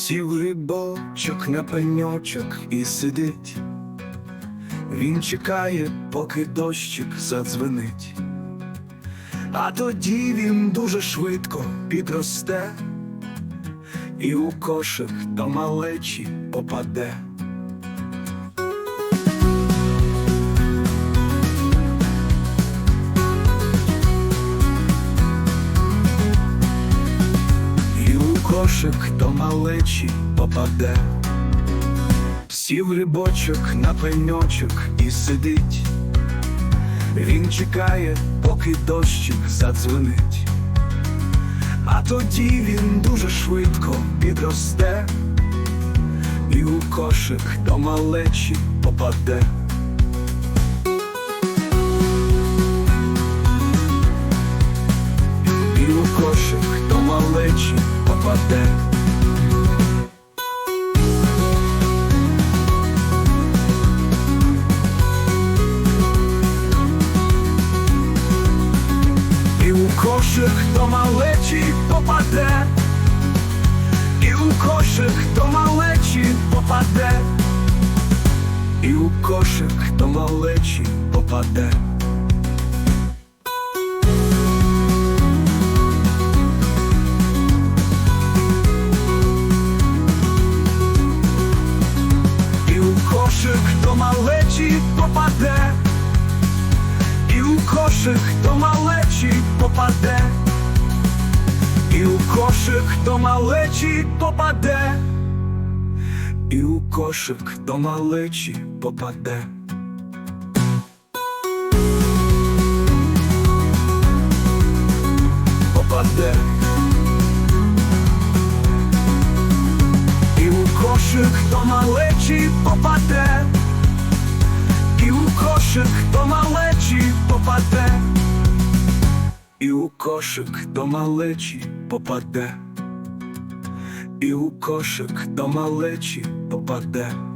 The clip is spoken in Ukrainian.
Сів рибочок на пеньочок і сидить. Він чекає, поки дощик задзвенить. А тоді він дуже швидко підросте і у кошик до малечі попаде. Кошик до малечі попаде. Сів рибочок на пеньочок і сидить. Він чекає, поки дощик задзвенить. А тоді він дуже швидко підросте і у кошик до малечі попаде. І у кошик до малечі попаде. І у кошик до малечі попаде, і у кошик до малечі попаде, і у кошик до малечі попаде. До малечі попаде. І у кошик до малечі попаде, і у кошик до малечі попаде, і у кошик до малечі попаде. Попаде. І у кошик до малечі у кошик до малечі попаде, і у кошик до малечі попаде.